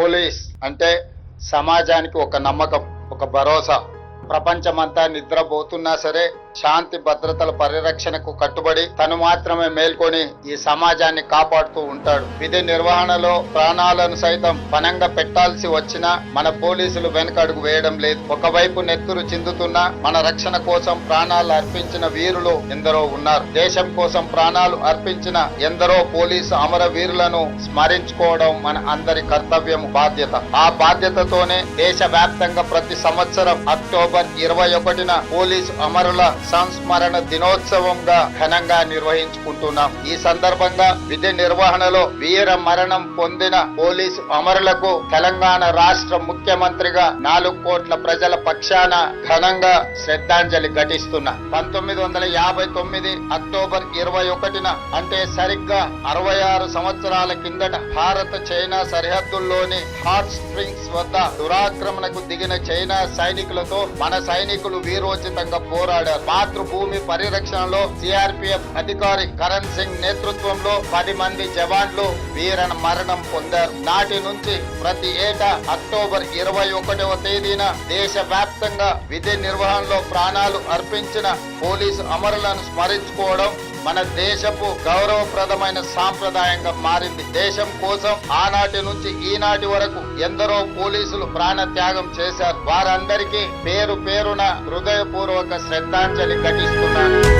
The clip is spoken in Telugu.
పోలీస్ అంటే సమాజానికి ఒక నమ్మకం ఒక భరోసా. ప్రపంచమంతా నిద్రపోతున్నా సరే శాంతి భద్రతల పరిరక్షణకు కట్టుబడి తను మాత్రమే మేల్కొని ఈ సమాజాన్ని కాపాడుతూ ఉంటాడు. విధి నిర్వహణలో ప్రాణాలను సైతం పనంగా పెట్టాల్సి వచ్చినా మన పోలీసులు వెనకడుగు వేయడం లేదు. ఒకవైపు నెత్తురు చిందుతున్నా మన రక్షణ కోసం ప్రాణాలు అర్పించిన వీరులు ఎందరో ఉన్నారు. దేశం కోసం ప్రాణాలు అర్పించిన ఎందరో పోలీసు అమర వీరులను స్మరించుకోవడం మన అందరి కర్తవ్యం బాధ్యత. ఆ బాధ్యతతోనే దేశవ్యాప్తంగా ప్రతి సంవత్సరం అక్టోబర్ ఇరవై ఒకటిన పోలీసు అమరుల సంస్మరణ దినోత్సవంగా ఘనంగా నిర్వహించుకుంటున్నాం. ఈ సందర్భంగా విధి నిర్వహణలో వీర మరణం పొందిన పోలీసు అమరులకు తెలంగాణ రాష్ట్ర ముఖ్యమంత్రిగా నాలుగు కోట్ల ప్రజల పక్షాన ఘనంగా శ్రద్ధాంజలి ఘటిస్తున్నా. పంతొమ్మిది వందల యాభై తొమ్మిది అక్టోబర్ ఇరవై ఒకటిన అంటే సరిగ్గా అరవై ఆరు సంవత్సరాల కిందట భారత చైనా సరిహద్దుల్లోని హాట్ స్ప్రింగ్స్ వద్ద దురాక్రమణకు దిగిన చైనా సైనికులతో మన సైనికులు వీరోచితంగా పోరాడారు. మాతృభూమి పరిరక్షణలో సిఆర్పిఎఫ్ అధికారి కరణ్ సింగ్ నేతృత్వంలో పది మంది జవాన్లు వీర మరణం పొందారు. నాటి నుంచి ప్రతి ఏటా అక్టోబర్ ఇరవై ఒకటవ తేదీన దేశ విధి నిర్వహణలో ప్రాణాలు అర్పించిన పోలీసు అమరులను స్మరించుకోవడం మన దేశపు గౌరవప్రదమైన సాంప్రదాయంగా మారింది. దేశం కోసం ఆనాటి నుంచి ఈనాటి వరకు ఎందరో పోలీసులు ప్రాణ త్యాగం చేశారు. వారందరికీ పేరు పేరున హృదయపూర్వక శ్రద్ధాంజలి ఘటిస్తున్నాను.